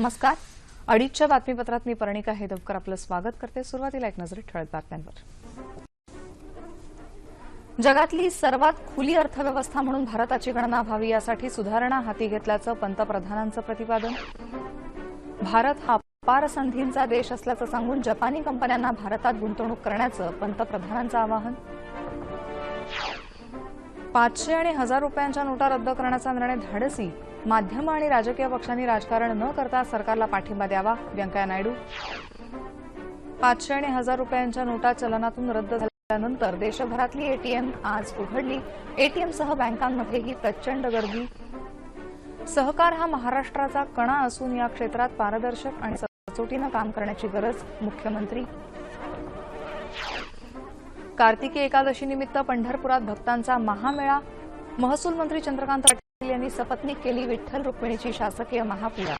नमस्कार. अडीचच्या बातमीपत्रात मी पर्णिका हेदवकर आपलं स्वागत करते. सुरुवातीला एक नजर ठळक बातम्यांवर. जगातली सर्वात खुली अर्थव्यवस्था म्हणून भारताची गणना व्हावी यासाठी सुधारणा हाती घेतल्याचं पंतप्रधानांचं प्रतिपादन. भारत हा अपार संधींचा देश असल्याचं सांगून जपानी कंपन्यांना भारतात गुंतवणूक करण्याचं पंतप्रधानांचं आवाहन. पाचशे आणि हजार रुपयांच्या नोटा रद्द करण्याचा निर्णय धाडसी. माध्यम आणि राजकीय पक्षांनी राजकारण न करता सरकारला पाठिंबा द्यावा व्यंकय्या नायडू. पाचशे आणि हजार रुपयांच्या नोटा चलनातून रद्द झाल्यानंतर देशभरातली एटीएम आज उघडली. एटीएमसह बँकांमध्येही प्रचंड गर्दी. सहकार हा महाराष्ट्राचा कणा असून या क्षेत्रात पारदर्शक आणि सचोटीनं काम करण्याची गरज मुख्यमंत्री कार्तिकी एकादशी निमित्त पंढरपुरात भक्तांचा महामेळा. महसूल मंत्री चंद्रकांत पाटील यांनी सपत्नीक केली विठ्ठल रुक्मिणीची शासकीय महापूजा.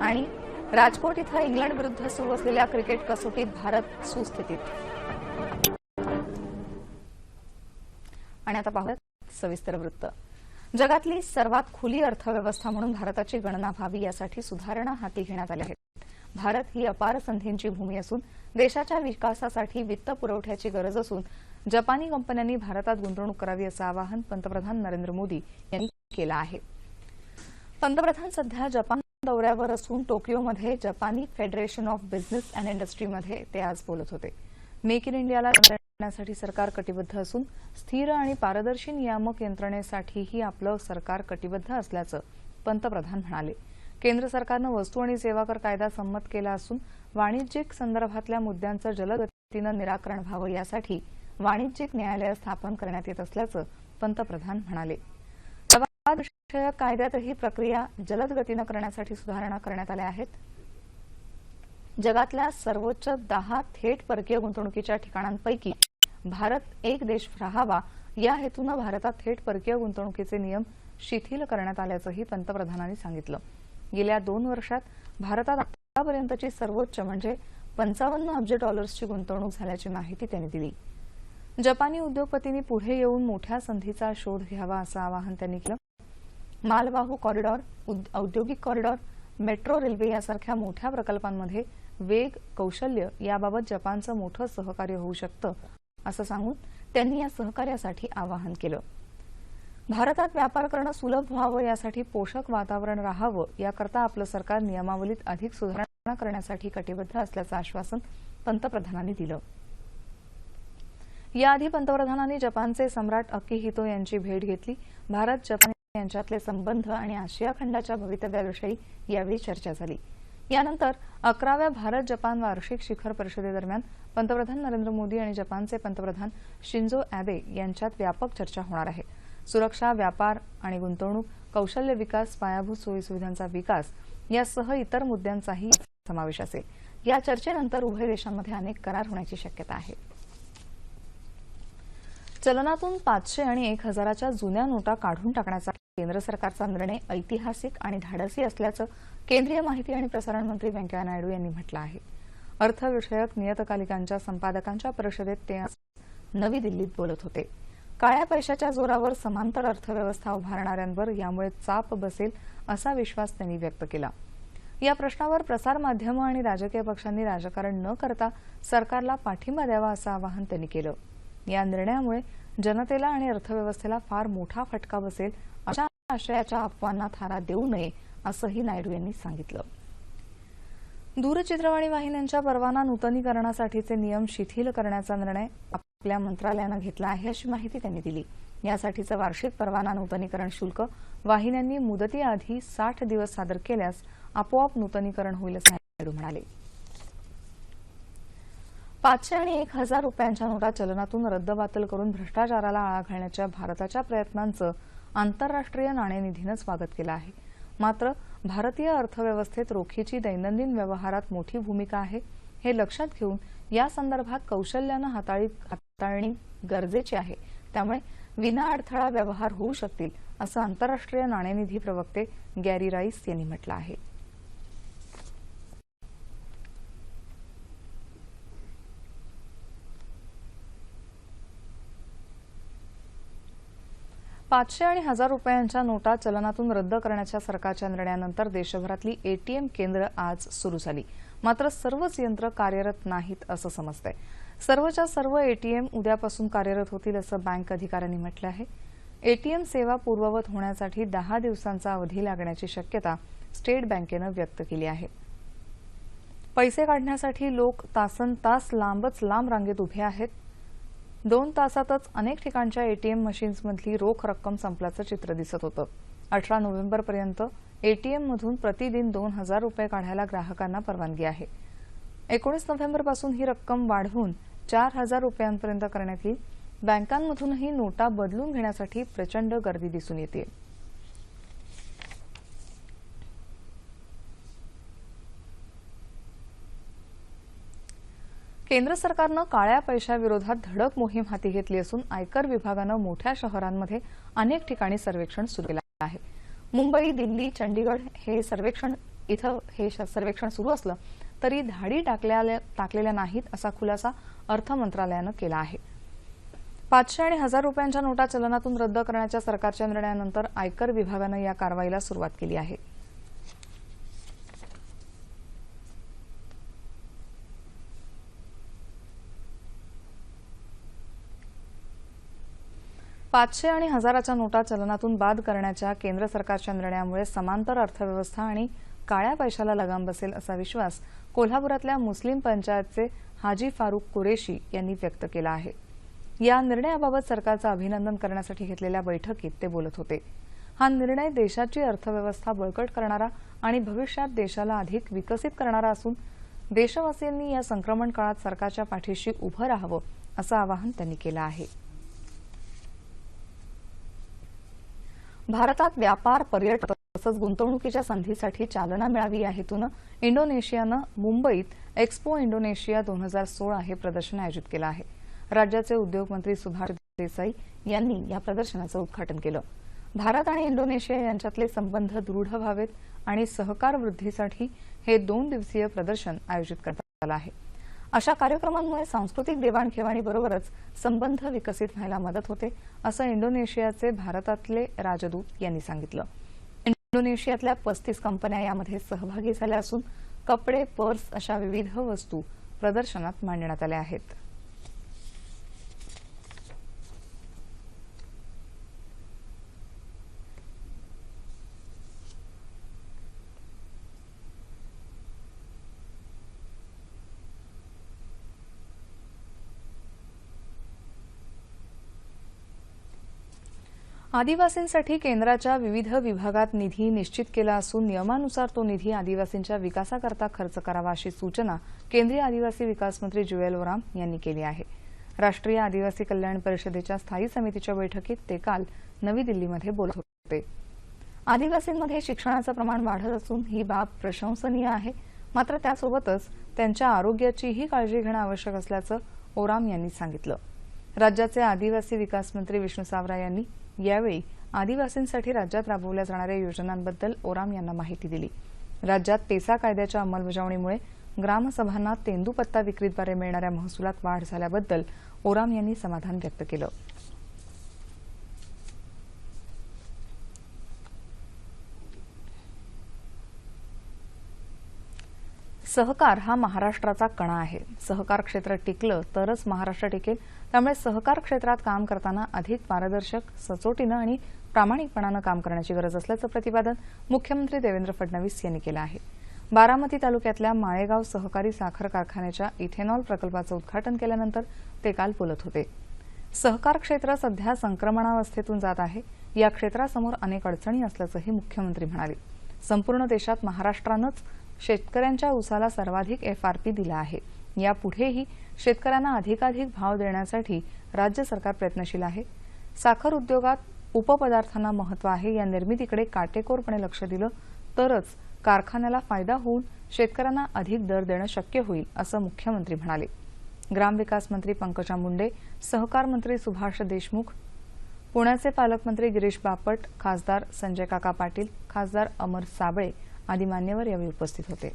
आणि राजकोट इथं इंग्लंड विरुद्ध सुरू असलेल्या क्रिकेट कसोटीत भारत सुस्थितीत. आणि आता पाहूयात सविस्तर वृत्त. जगातली सर्वात खुली अर्थव्यवस्था म्हणून भारताची गणना व्हावी यासाठी सुधारणा हाती घेण्यात आल्या आहेत भारत ही अपार संधींची भूमी असून देशाच्या विकासासाठी वित्त पुरवठ्याची गरज असून जपानी कंपन्यांनी भारतात गुंतवणूक करावी असं आवाहन पंतप्रधान नरेंद्र मोदी यांनी केलं आहे. पंतप्रधान सध्या जपान दौऱ्यावर असून टोकियोमध्ये जपानी फेडरेशन ऑफ बिझनेस अँड इंडस्ट्रीमध्ये ते आज बोलत होते. मेक इन इंडियाला करण्यासाठी सरकार कटिबद्ध असून स्थिर आणि पारदर्शी नियामक यंत्रणेसाठीही आपलं सरकार कटिबद्ध असल्याचं पंतप्रधान म्हणाले. केंद्र सरकारनं वस्तू आणि सेवा कर कायदा संमत केला असून वाणिज्यिक संदर्भातल्या मुद्द्यांचं जलदगतीनं निराकरण व्हावं यासाठी वाणिज्यिक न्यायालय स्थापन करण्यात येत असल्याचं पंतप्रधान म्हणाले. प्रवाद विषयक कायद्यातही प्रक्रिया जलद गतीनं करण्यासाठी सुधारणा करण्यात आल्या आहेत. जगातल्या सर्वोच्च दहा थेट परकीय गुंतवणुकीच्या ठिकाणांपैकी भारत एक देश राहावा या हेतूनं भारतात थेट परकीय गुंतवणुकीचे नियम शिथिल करण्यात आल्याचंही पंतप्रधानांनी सांगितलं. गेल्या दोन वर्षात भारतात आतापर्यंतची सर्वोच्च म्हणजे पंचावन्न अब्ज डॉलर्सची गुंतवणूक झाल्याची माहिती त्यांनी दिली. जपानी उद्योगपतींनी पुढे येऊन मोठ्या संधीचा शोध घ्यावा असं आवाहन त्यांनी केलं. मालवाहू कॉरिडॉर औद्योगिक कॉरिडॉर मेट्रो रेल्वे यासारख्या मोठ्या प्रकल्पांमध्ये वेग कौशल्य याबाबत जपानचं मोठं सहकार्य होऊ शकतं असं सांगून त्यांनी या सहकार्यासाठी आवाहन केलं. भारतात व्यापार करणं सुलभ व्हावं यासाठी पोषक वातावरण राहावं याकरता आपलं सरकार नियमावलीत अधिक सुधारणा करण्यासाठी कटिबद्ध असल्याचं आश्वासन पंतप्रधानांनी दिलं. याआधी पंतप्रधानांनी जपानचे सम्राट अकिहितो यांची भेट घेतली. भारत जपान यांच्यातले संबंध आणि आशिया खंडाच्या भवितव्याविषयी यावेळी चर्चा झाली. यानंतर अकराव्या भारत जपान वार्षिक शिखर परिषदेदरम्यान पंतप्रधान नरेंद्र मोदी आणि जपानचे पंतप्रधान शिंजो अॅबे यांच्यात व्यापक चर्चा होणार आहे. सुरक्षा व्यापार आणि गुंतवणूक कौशल्य विकास पायाभूत सोयीसुविधांचा विकास यासह इतर मुद्द्यांचाही समावेश असेल. या चर्चेनंतर उभय देशांमध्ये अनेक करार होण्याची शक्यता आहे. चलनातून पाचशे आणि एक हजाराच्या जुन्या नोटा काढून टाकण्याचा केंद्र सरकारचा निर्णय ऐतिहासिक आणि धाडसी असल्याचं केंद्रीय माहिती आणि प्रसारण मंत्री व्यंकय्या नायडू यांनी म्हटलं आहे. अर्थविषयक नियतकालिकांच्या संपादकांच्या परिषदेत ते नवी दिल्लीत बोलत होते. काळ्या पैशाच्या जोरावर समांतर अर्थव्यवस्था उभारणाऱ्यांवर यामुळे चाप बसेल असा विश्वास त्यांनी व्यक्त केला. या प्रश्नावर प्रसारमाध्यमं आणि राजकीय पक्षांनी राजकारण न करता सरकारला पाठिंबा द्यावा असं आवाहन त्यांनी केलं. या निर्णयामुळे जनतेला आणि अर्थव्यवस्थेला फार मोठा फटका बसेल अशा आशयाच्या अफवांना थारा देऊ नये असंही नायडू यांनी सांगितलं. दूरचित्रवाणी वाहिन्यांच्या परवाना नूतनीकरणासाठीचे नियम शिथिल करण्याचा निर्णय आपल्या मंत्रालयानं घेतला आहे अशी माहिती त्यांनी दिली. यासाठीचं वार्षिक परवाना नूतनीकरण शुल्क वाहिन्यांनी मुदतीआधी साठ दिवस सादर केल्यास आपोआप नूतनीकरण होईल असं नायडू म्हणाले. पाचशे आणि एक हजार रुपयांच्या नोटा चलनातून रद्दबातल करून भ्रष्टाचाराला आळा घालण्याच्या भारताच्या प्रयत्नांचं आंतरराष्ट्रीय नाणेनिधीनं स्वागत केलं आहे. मात्र भारतीय अर्थव्यवस्थेत रोखीची दैनंदिन व्यवहारात मोठी भूमिका आहे हे लक्षात घेऊन या संदर्भात कौशल्यानं हाताळणी गरजेची आहे. त्यामुळे विना अडथळा व्यवहार होऊ शकतील असं आंतरराष्ट्रीय नाणेनिधी प्रवक्ते गॅरी राईस यांनी म्हटलं आहे. पाचशे आणि हजार रुपयांच्या नोटा चलनातून रद्द करण्याच्या सरकारच्या निर्णयानंतर देशभरातली एटीएम केंद्र आज सुरू झाली. मात्र सर्वच यंत्र कार्यरत नाहीत असं समजतंय. सर्वच्या सर्व एटीएम उद्यापासून कार्यरत होतील असं बँक अधिकाऱ्यांनी म्हटलं आहे. एटीएम सेवा पूर्ववत होण्यासाठी दहा दिवसांचा अवधी लागण्याची शक्यता स्टेट बँकेनं व्यक्त केली आहे. पैसे काढण्यासाठी लोक तासन तास लांबच लांब रांगेत उभे आहेत. दोन तासातच अनेक ठिकाणच्या एटीएम मशीन्समधली रोख रक्कम संपल्याचं चित्र दिसत होतं. अठरा नोव्हेंबरपर्यंत एटीएममधून प्रतिदिन दोन हजार रुपये काढायला ग्राहकांना परवानगी आहे. एकोणीस नोव्हेंबरपासून ही रक्कम वाढवून चार हजार रुपयांपर्यंत करण्यात येईल. बँकांमधूनही नोटा बदलून घेण्यासाठी प्रचंड गर्दी दिसून येते केंद्र सरकारनं काळ्या पैशाविरोधात धडक मोहीम हाती घेतली असून आयकर विभागानं मोठ्या शहरांमध्ये अनेक ठिकाणी सर्वेक्षण सुरू केलं आहे. मुंबई दिल्ली चंडीगड हे सर्वेक्षण इथं हे सर्वेक्षण सुरू असलं तरी धाडी टाकल्या टाकलेल्या नाहीत असा खुलासा अर्थ मंत्रालयानं केला आहे. पाचशे आणि हजार रुपयांच्या नोटा चलनातून रद्द करण्याच्या सरकारच्या निर्णयानंतर आयकर विभागानं या कारवाईला सुरुवात केली आहे. पाचशे आणि हजाराच्या नोटा चलनातून बाद करण्याच्या केंद्र सरकारच्या निर्णयामुळे समांतर अर्थव्यवस्था आणि काळ्या पैशाला लगाम बसेल असा विश्वास कोल्हापुरातल्या मुस्लिम पंचायतचे हाजी फारुक कुरेशी यांनी व्यक्त केला आहे. या निर्णयाबाबत सरकारचं अभिनंदन करण्यासाठी घेतलेल्या बैठकीत ते बोलत होते. हा निर्णय देशाची अर्थव्यवस्था बळकट करणारा आणि भविष्यात देशाला अधिक विकसित करणारा असून देशवासियांनी या संक्रमण काळात सरकारच्या पाठीशी उभं राहावं असं आवाहन त्यांनी केलं आहे. भारतात व्यापार पर्यटन तसंच गुंतवणुकीच्या संधीसाठी चालना मिळावी या हेतून इंडोनेशियानं मुंबईत एक्स्पो इंडोनेशिया दोन हजार सोळा हे प्रदर्शन आयोजित केलं आहे. राज्याचे उद्योगमंत्री सुभाष देसाई यांनी या प्रदर्शनाचं उद्घाटन केलं. भारत आणि इंडोनेशिया यांच्यातले संबंध दृढ व्हावेत आणि सहकार वृद्धीसाठी हे दोन दिवसीय प्रदर्शन आयोजित करण्यात आलं आहे. अशा कार्यक्रमांमुळे सांस्कृतिक देवाणघेवाणीबरोबरच संबंध विकसित व्हायला मदत होते असं इंडोनेशियाचे भारतातले राजदूत यांनी सांगितलं. इंडोनेशियातल्या पस्तीस कंपन्या यामध्ये सहभागी झाल्या असून कपडे पर्स अशा विविध वस्तू प्रदर्शनात मांडण्यात आल्या आहेत. आदिवासींसाठी केंद्राच्या विविध विभागात निधी निश्चित केला असून नियमानुसार तो निधी आदिवासींच्या विकासाकरता खर्च करावा अशी सूचना केंद्रीय आदिवासी विकास मंत्री जुएल ओराम यांनी केली आहे. राष्ट्रीय आदिवासी कल्याण परिषदेच्या स्थायी समितीच्या बैठकीत ते काल नवी दिल्लीमध्ये बोलत होते. आदिवासींमध्ये शिक्षणाचं प्रमाण वाढत असून ही बाब प्रशंसनीय आहे. मात्र त्यासोबतच त्यांच्या आरोग्याचीही काळजी घेणं आवश्यक असल्याचं ओराम यांनी सांगितलं. राज्याचे आदिवासी विकास मंत्री विष्णू सावरा यांनी यावेळी आदिवासींसाठी राज्यात राबवल्या जाणाऱ्या योजनांबद्दल ओराम यांना माहिती दिली. राज्यात पेसा कायद्याच्या अंमलबजावणीमुळे ग्रामसभांना तेंदूपत्ता विक्रीद्वारे मिळणाऱ्या महसुलात वाढ झाल्याबद्दल ओराम यांनी समाधान व्यक्त केलं. सहकार हा महाराष्ट्राचा कणा आहे. सहकार क्षेत्र टिकलं तरच महाराष्ट्र टिकेल. त्यामुळे सहकार क्षेत्रात काम करताना अधिक पारदर्शक सचोटीनं आणि प्रामाणिकपणानं काम करण्याची गरज असल्याचं प्रतिपादन मुख्यमंत्री देवेंद्र फडणवीस यांनी केलं आहे. बारामती तालुक्यातल्या माळेगाव सहकारी साखर कारखान्याच्या इथेनॉल प्रकल्पाचं उद्घाटन केल्यानंतर ते काल बोलत होते. सहकार क्षेत्र सध्या संक्रमणावस्थेतून जात आहे. या क्षेत्रासमोर अनेक अडचणी असल्याचंही मुख्यमंत्री म्हणाले. संपूर्ण देशात महाराष्ट्रानंच शेतकऱ्यांच्या उसाला सर्वाधिक एफआरपी दिला आहे. यापुढेही शेतकऱ्यांना अधिकाधिक भाव देण्यासाठी राज्य सरकार प्रयत्नशील आहे. साखर उद्योगात उपपदार्थांना महत्त्व आहे या निर्मितीकडे काटेकोरपणे लक्ष दिलं तरच कारखान्याला फायदा होऊन शेतकऱ्यांना अधिक दर देणं शक्य होईल असं मुख्यमंत्री म्हणाले. ग्रामविकास मंत्री पंकजा मुंडे सहकार मंत्री सुभाष देशमुख पुण्याचे पालकमंत्री गिरीश बापट खासदार संजय काका पाटील खासदार अमर साबळे आदी मान्यवर यावेळी उपस्थित होते.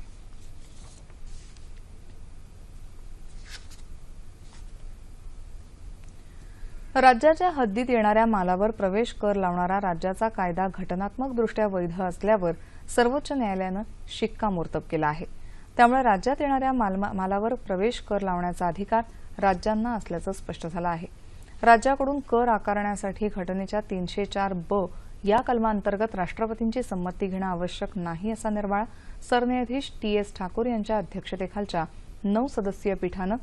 राज्याच्या हद्दीत येणाऱ्या मालावर प्रवेश कर लावणारा राज्याचा कायदा घटनात्मकदृष्ट्या वैध असल्यावर सर्वोच्च न्यायालयानं शिक्कामोर्तब केला आहे. त्यामुळे राज्यात येणाऱ्या मालावर प्रवेश कर लावण्याचा अधिकार राज्यांना असल्याचं स्पष्ट झालं आहे. राज्याकडून कर आकारण्यासाठी घटनेच्या तीनशे चार ब या कलमांतर्गत राष्ट्रपतींची संमती घेणं आवश्यक नाही असा निर्वाळा सरन्यायाधीश टी एस ठाकूर यांच्या अध्यक्षतेखालच्या नऊ सदस्यीय पीठानं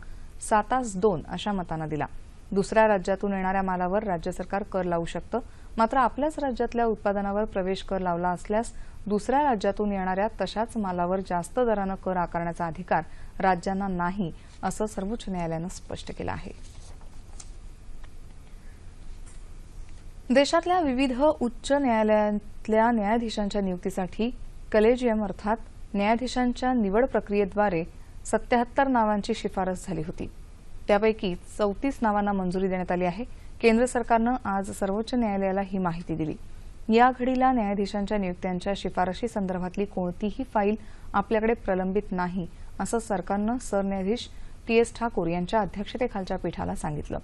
सातास दोन अशा मतानं दिला. दुसऱ्या राज्यातून येणाऱ्या मालावर राज्य सरकार कर लावू शकतं मात्र आपल्याच राज्यातल्या उत्पादनावर प्रवेश कर लावला असल्यास दुसऱ्या राज्यातून येणाऱ्या तशाच मालावर जास्त दरानं कर आकारण्याचा अधिकार राज्यांना नाही असं सर्वोच्च न्यायालयानं स्पष्ट केलं आहे. देशातल्या विविध उच्च न्यायालयातल्या न्यायाधीशांच्या नियुक्तीसाठी कलेजियम अर्थात न्यायाधीशांच्या निवड प्रक्रियेद्वारे सत्याहत्तर नावांची शिफारस झाली होती. त्यापैकी चौतीस नावांना मंजुरी देण्यात आली आहे. केंद्र सरकारनं आज सर्वोच्च न्यायालयाला ही माहिती दिली. या घडीला न्यायाधीशांच्या नियुक्त्यांच्या शिफारशी संदर्भातली कोणतीही फाईल आपल्याकडे प्रलंबित नाही असं सरकारनं सरन्यायाधीश टी एस ठाकूर यांच्या अध्यक्षतेखालच्या पीठाला सांगितलं.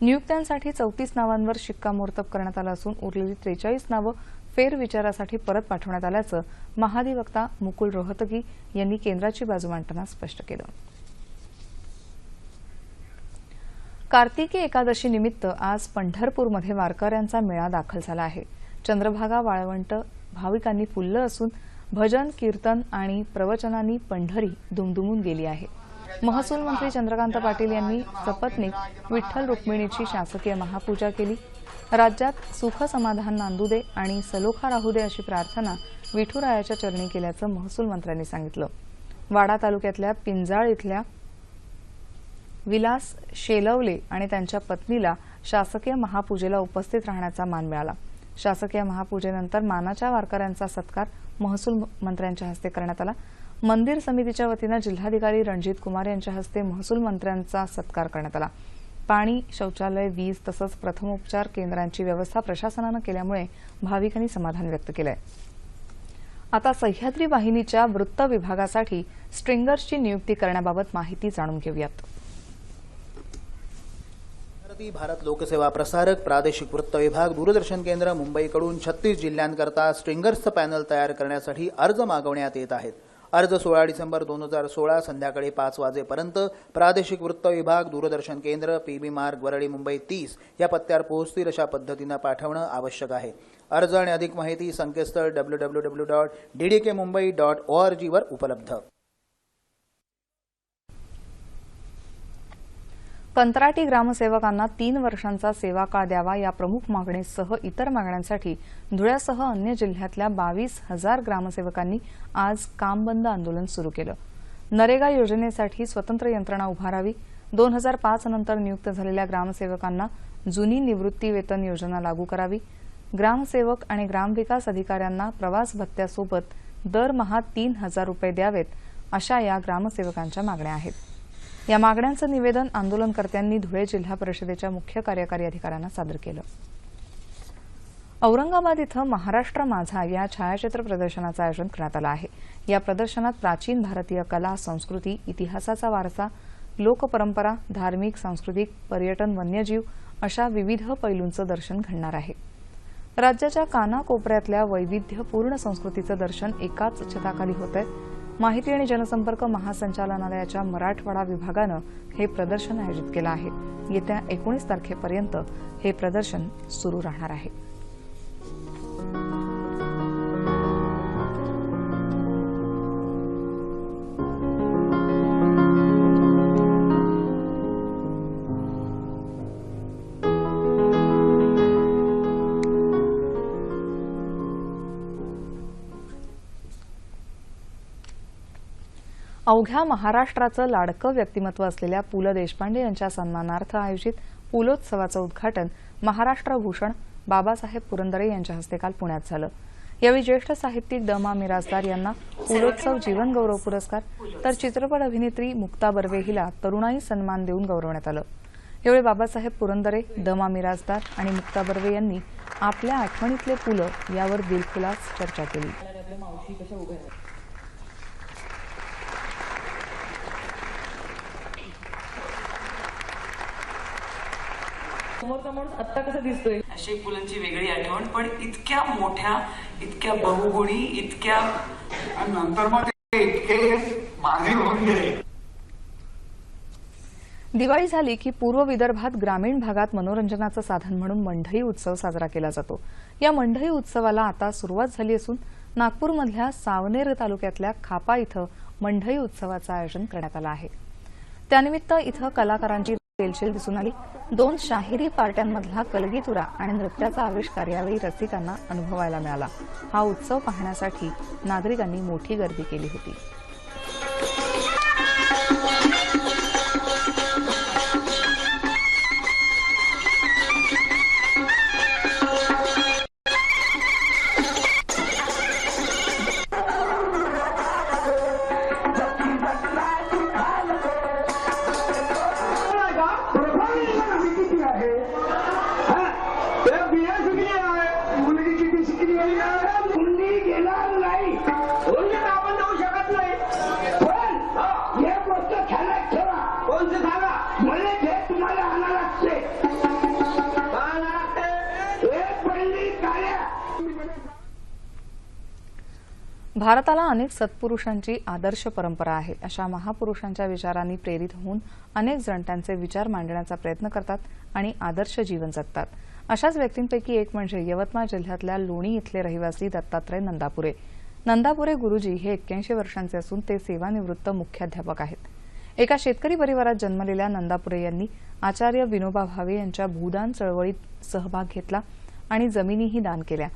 नियुक्त्यांसाठी चौतीस नावांवर शिक्कामोर्तब करण्यात आलं असून उरलेली त्रेचाळीस नावं फेरविचारासाठी परत पाठवण्यात आल्याचं महाधिवक्ता मुकुल रोहतगी यांनी केंद्राची बाजू मांडताना स्पष्ट केलं. कार्तिकी एकादशी निमित्त आज पंढरपूरमध्ये वारकऱ्यांचा मेळा दाखल झाला आहे. चंद्रभागा वाळवंट भाविकांनी फुललं असून भजन कीर्तन आणि प्रवचनांनी पंढरी दुमदुमून गेली आहे. महसूल मंत्री चंद्रकांत पाटील यांनी सपत्नीक विठ्ठल रुक्मिणीची शासकीय महापूजा केली. राज्यात सुख समाधान नांदू दे आणि सलोखा राहू दे अशी प्रार्थना विठुरायाच्या चरणी केल्याचं महसूल मंत्र्यांनी सांगितलं. वाडा तालुक्यातल्या पिंजाळ इथल्या विलास शेलवले आणि त्यांच्या पत्नीला शासकीय महापूजेला उपस्थित राहण्याचा मान मिळाला. शासकीय महापूजेनंतर मानाच्या वारकऱ्यांचा सत्कार महसूल मंत्र्यांच्या हस्ते करण्यात आला. मंदिर समितीच्या वतीनं जिल्हाधिकारी रणजित कुमार यांच्या हस्ते महसूल मंत्र्यांचा सत्कार करण्यात आला. पाणी शौचालय वीज तसंच प्रथमोपचार केंद्रांची व्यवस्था प्रशासनानं केल्यामुळे भाविकांनी समाधान व्यक्त केलंय. आता सह्याद्री वाहिनीच्या वृत्त विभागासाठी स्ट्रिंगर्सची नियुक्ती करण्याबाबत माहिती जाणून घेऊयात. भारती भारत लोकसेवा प्रसारक प्रादेशिक वृत्त विभाग दूरदर्शन केंद्र मुंबईकडून छत्तीस जिल्ह्यांकरता स्ट्रिंगर्सचं पॅनल तयार करण्यासाठी अर्ज मागवण्यात येत आहेत. अर्ज सोळा डिसेंबर दोन हजार सोळा संध्याकाळी पाच वाजेपर्यंत प्रादेशिक वृत्त विभाग दूरदर्शन केंद्र पीबी मार्ग वरळी मुंबई तीस या पत्त्यावर पोहोचतील अशा पद्धतीनं पाठवणं आवश्यक आहे. अर्ज आणि अधिक माहिती संकेतस्थळ W W W dot D D K Mumbai dot O R जीवर उपलब्ध. कंत्राटी ग्रामसेवकांना तीन वर्षांचा सेवा काळ द्यावा या प्रमुख मागणीसह इतर मागण्यांसाठी धुळ्यासह अन्य जिल्ह्यातल्या बावीस हजार ग्रामसेवकांनी आज काम बंद आंदोलन सुरू केलं. नरेगा योजनेसाठी स्वतंत्र यंत्रणा उभारावी दोन हजार पाच नंतर नियुक्त झालेल्या ग्रामसेवकांना जुनी निवृत्ती वेतन योजना लागू करावी ग्रामसेवक आणि ग्रामविकास अधिकाऱ्यांना प्रवास भत्त्यासोबत दरमहा तीन हजार रुपये द्यावेत अशा या ग्रामसेवकांच्या मागण्या आहेत. या मागण्यांचं निवेदन आंदोलनकर्त्यांनी धुळे जिल्हा परिषदेच्या मुख्य कार्यकारी अधिकाऱ्यांना सादर केलं. औरंगाबाद इथं महाराष्ट्र माझा या छायाचित्र प्रदर्शनाचं आयोजन करण्यात आलं आहे. या प्रदर्शनात प्राचीन भारतीय कला संस्कृती इतिहासाचा वारसा लोकपरंपरा धार्मिक सांस्कृतिक पर्यटन वन्यजीव अशा विविध पैलूंचं दर्शन घडणार आहे. राज्याच्या कानाकोपऱ्यातल्या वैविध्यपूर्ण संस्कृतीचं दर्शन एकाच छताखाली होतंय. माहिती आणि जनसंपर्क महासंचालनालयाच्या मराठवाडा विभागानं हे प्रदर्शन आयोजित केलं आहे. येत्या एकोणीस तारखेपर्यंत हे प्रदर्शन सुरू राहणार आहे. अवघ्या महाराष्ट्राचं लाडकं व्यक्तिमत्व असलेल्या पु ल देशपांडे यांच्या सन्मानार्थ आयोजित पुलोत्सवाचं उद्घाटन महाराष्ट्र भूषण बाबासाहेब पुरंदरे यांच्या हस्ते काल पुण्यात झालं. यावेळी ज्येष्ठ साहित्यिक दमा मिराजदार यांना पुलोत्सव जीवनगौरव पुरस्कार तर चित्रपट अभिनेत्री मुक्ता बर्वे हिला तरुणाई सन्मान देऊन गौरवण्यात आलं. यावेळी बाबासाहेब पुरंदरे दमा मिराजदार आणि मुक्ता बर्वे यांनी आपल्या आठवणीतले पुलं यावर दिलखुलास चर्चा केली. समोरचा माणूस आत्ता कसा दिसतोय? अशी पुलंची वेगळी आठवण पण इतक्या मोठ्या इतक्या बहुगुणी इतक्या आणि नंतर मग ते इतके मागे होऊन गेले. दिवाळी झाली की पूर्व विदर्भात ग्रामीण भागात मनोरंजनाचं साधन म्हणून मंडई उत्सव साजरा केला जातो. या मंडई उत्सवाला आता सुरुवात झाली असून नागपूरमधल्या सावनेर तालुक्यातल्या खापा इथं मंडई उत्सवाचं आयोजन करण्यात आलं आहे. त्यानिमित्त इथं कलाकारांची रेलचेल दिसून आली. दोन शाहिरी पार्ट्यांमधला कलगीतुरा आणि नृत्याचा आविष्कार यावेळी रसिकांना अनुभवायला मिळाला. हा उत्सव पाहण्यासाठी नागरिकांनी मोठी गर्दी केली होती. Eu भारताला अनेक सत्पुरुषांची आदर्श परंपरा आहे. अशा महापुरुषांच्या विचारांनी प्रेरित होऊन अनेक जण त्यांचे विचार मांडण्याचा प्रयत्न करतात आणि आदर्श जीवन जगतात. अशाच व्यक्तींपैकी एक म्हणजे यवतमाळ जिल्ह्यातल्या लोणी इथले रहिवासी दत्तात्रय नंदापुरे. नंदापुरे गुरुजी हे एक्क्याऐंशी वर्षांचे असून ते सेवानिवृत्त मुख्याध्यापक आहेत. एका शेतकरी परिवारात जन्मलेल्या नंदापुरे यांनी आचार्य विनोबा भावे यांच्या भूदान चळवळीत सहभाग घेतला आणि जमिनीही दान केल्या.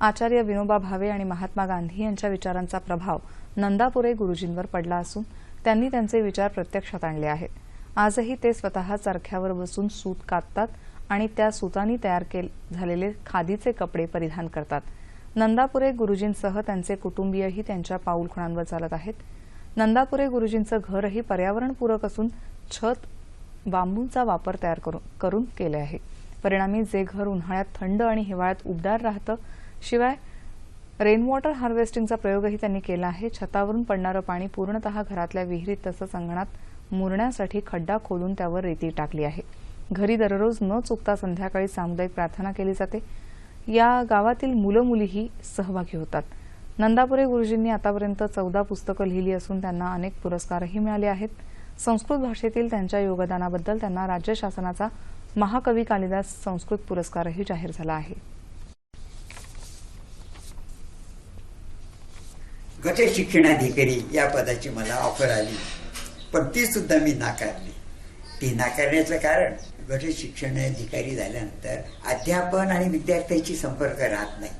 आचार्य विनोबा भावे आणि महात्मा गांधी यांच्या विचारांचा प्रभाव नंदापुरे गुरुजींवर पडला असून त्यांनी त्यांचे विचार प्रत्यक्षात आणले आहेत. आजही ते स्वतः चरख्यावर बसून सूत काततात आणि त्या सुतांनी तयार झालेले खादीचे कपडे परिधान करतात. नंदापुरे गुरुजींसह त्यांचे कुटुंबीयही त्यांच्या पाऊलखुणांवर चालत आहेत. नंदापुरे गुरुजींचं घरही पर्यावरणपूरक असून छत बांबूंचा वापर तयार करून केले आहे. परिणामी जे घर उन्हाळ्यात थंड आणि हिवाळ्यात उबदार राहतं शिवाय रेनवॉटर हार्वेस्टिंगचा प्रयोगही त्यांनी केला आहे. छतावरून पडणारं पाणी पूर्णतः घरातल्या विहिरीत तसंच अंगणात मुरण्यासाठी खड्डा खोदून त्यावर रेती टाकली आहे. घरी दररोज न चुकता संध्याकाळी सामुदायिक प्रार्थना केली जाते. या गावातील मुलं मुलीही सहभागी होतात. नंदापुरे गुरुजींनी आतापर्यंत चौदा पुस्तकं लिहिली असून त्यांना अनेक पुरस्कारही मिळाले आहेत. संस्कृत भाषेतील त्यांच्या योगदानाबद्दल त्यांना राज्य शासनाचा महाकवी कालिदास संस्कृत पुरस्कारही जाहीर झाला आहे. गट शिक्षणाधिकारी या पदाची मला ऑफर आली. पण ती सुद्धा मी नाकारली. ती नाकारण्याचं कारण गट शिक्षणाधिकारी झाल्यानंतर अध्यापन आणि विद्यार्थ्यांशी संपर्क राहत नाही.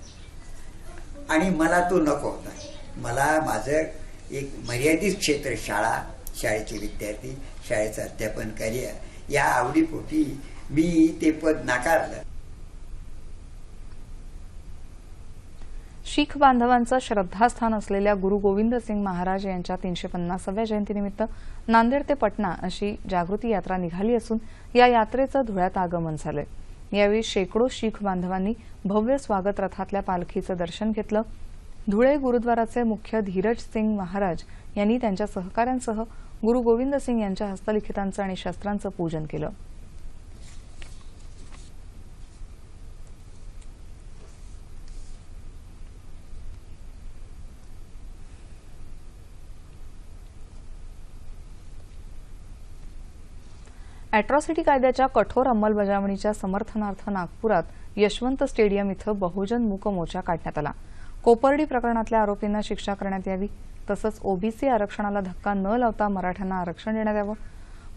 आणि मला तो नको होता. मला माझं एक मर्यादित क्षेत्र शाळा शाळेचे विद्यार्थी शाळेचं अध्यापन कार्य या आवडीपोटी मी ते पद नाकारलं. शीख बांधवांचं श्रद्धास्थान असलेल्या गुरु गोविंद सिंग महाराज यांच्या तीनशे पन्नासाव्या जयंतीनिमित्त नांदेड ते पटना अशी जागृती यात्रा निघाली असून या यात्रेचं धुळ्यात आगमन झालंय. यावेळी शेकडो शीख बांधवांनी भव्य स्वागत रथातल्या पालखीचं दर्शन घेतलं. धुळे गुरुद्वाराचे मुख्य धीरज सिंग महाराज यांनी त्यांच्या सहकाऱ्यांसह गुरु गोविंद सिंग यांच्या हस्तलिखितांचं आणि शस्त्रांचं पूजन केलं. अॅट्रॉसिटी कायद्याच्या कठोर अंमलबजावणीच्या समर्थनार्थ नागपुरात यशवंत स्टेडियम इथं बहुजन मूक मोर्चा काढण्यात आला. कोपर्डी प्रकरणातल्या आरोपींना शिक्षा करण्यात यावी तसंच ओबीसी आरक्षणाला धक्का न लावता मराठ्यांना आरक्षण देण्यात यावं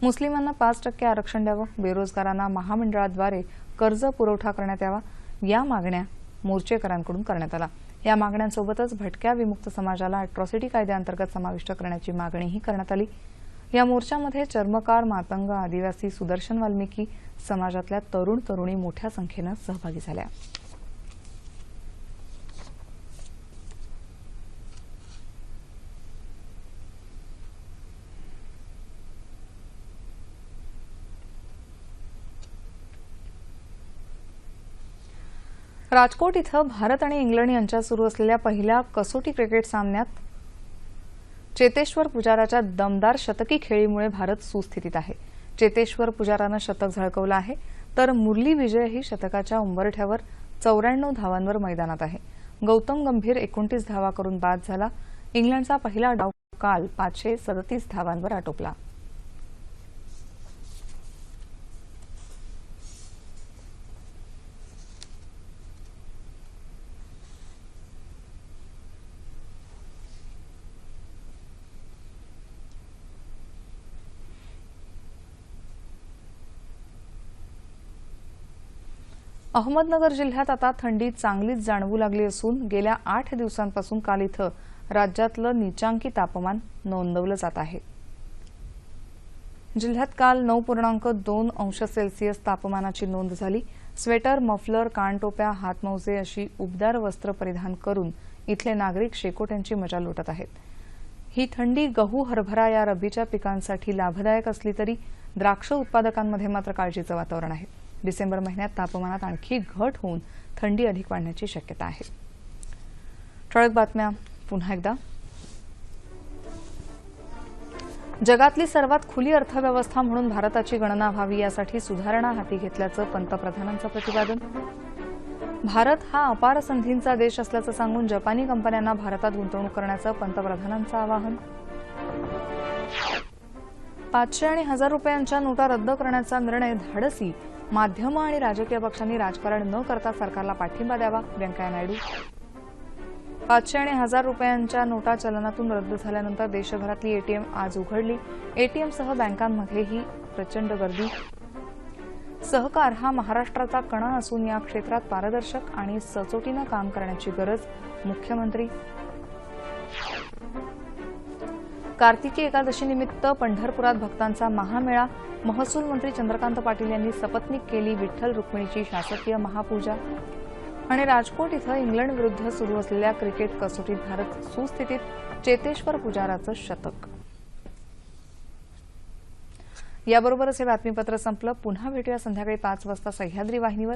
मुस्लिमांना पाच टक्के आरक्षण द्यावं बेरोजगारांना महामंडळाद्वारे कर्ज पुरवठा करण्यात यावा या मागण्या मोर्चेकरांकडून करण्यात आला. या मागण्यांसोबतच भटक्या विमुक्त समाजाला अॅट्रॉसिटी कायद्याअंतर्गत समाविष्ट करण्याची मागणीही करण्यात आली. या मोर्चामध्ये चर्मकार मातंग आदिवासी सुदर्शन वाल्मिकी समाजातल्या तरुण तरुणी मोठ्या संख्येनं सहभागी झाल्या. राजकोट इथं भारत आणि इंग्लंड यांच्यात सुरू असलेल्या पहिल्या कसोटी क्रिकेट सामन्यात चेतेश्वर पुजाराच्या दमदार शतकी खेळीमुळे भारत सुस्थितीत आहे. चेतेश्वर पुजारानं शतक झळकवलं आहे. तर मुरली विजयही शतकाच्या उंबरठ्यावर चौऱ्याण्णव धावांवर मैदानात आहे. गौतम गंभीर एकोणतीस धावा करून बाद झाला. इंग्लंडचा पहिला डाव काल पाचशे सदतीस धावांवर आटोपला. अहमदनगर जिल्ह्यात आता थंडी चांगलीच जाणवू लागली असून गेल्या आठ दिवसांपासून काल इथं राज्यातलं निचांकी तापमान नोंदवलं जात आहे. जिल्ह्यात काल नऊ पूर्णांक दोन अंश सेल्सिअस तापमानाची नोंद झाली. स्वेटर मफलर कानटोप्या हातमोजे अशी उबदार वस्त्र परिधान करून इथले नागरिक शेकोट्यांची मजा लुटत आहेत. ही थंडी गहू हरभरा या रब्बीच्या पिकांसाठी लाभदायक असली तरी द्राक्ष उत्पादकांमध्ये मात्र काळजीचं वातावरण आहे. डिसेंबर महिन्यात तापमानात आणखी घट होऊन थंडी अधिक वाढण्याची शक्यता आहे. ठळक बातम्या. पुन्हा एकदा. जगातली सर्वात खुली अर्थव्यवस्था म्हणून भारताची गणना व्हावी यासाठी सुधारणा हाती घेतल्याचं पंतप्रधानांचं प्रतिपादन. भारत हा अपार संधींचा देश असल्याचं सांगून जपानी कंपन्यांना भारतात गुंतवणूक करण्याचं पंतप्रधानांचं आवाहन. पाचशे आणि हजार रुपयांच्या नोटा रद्द करण्याचा निर्णय धाडसी माध्यमं आणि राजकीय पक्षांनी राजकारण न करता सरकारला पाठिंबा द्यावा. व्यंकय्या नायडू. पाचशे आणि हजार रुपयांच्या नोटा चलनातून रद्द झाल्यानंतर देशभरातली एटीएम आज उघडली. एटीएमसह बँकांमध्येही प्रचंड गर्दी. सहकार हा महाराष्ट्राचा कणा असून या क्षेत्रात पारदर्शक आणि सचोटीनं काम करण्याची गरज मुख्यमंत्री कार्तिकी एकादशीनिमित्त पंढरपुरात भक्तांचा महामेळा. महसूल मंत्री चंद्रकांत पाटील यांनी सपत्नीक केली विठ्ठल रुक्मिणीची शासकीय महापूजा. आणि राजकोट इथं इंग्लंड विरुद्ध सुरू असलेल्या क्रिकेट कसोटीत भारत सुस्थितीत चेतेश्वर पुजाराचं शतक. याबरोबरच हे बातमीपत्र संपलं. पुन्हा भेटूया संध्याकाळी पाच वाजता सह्याद्री वाहिनीवर.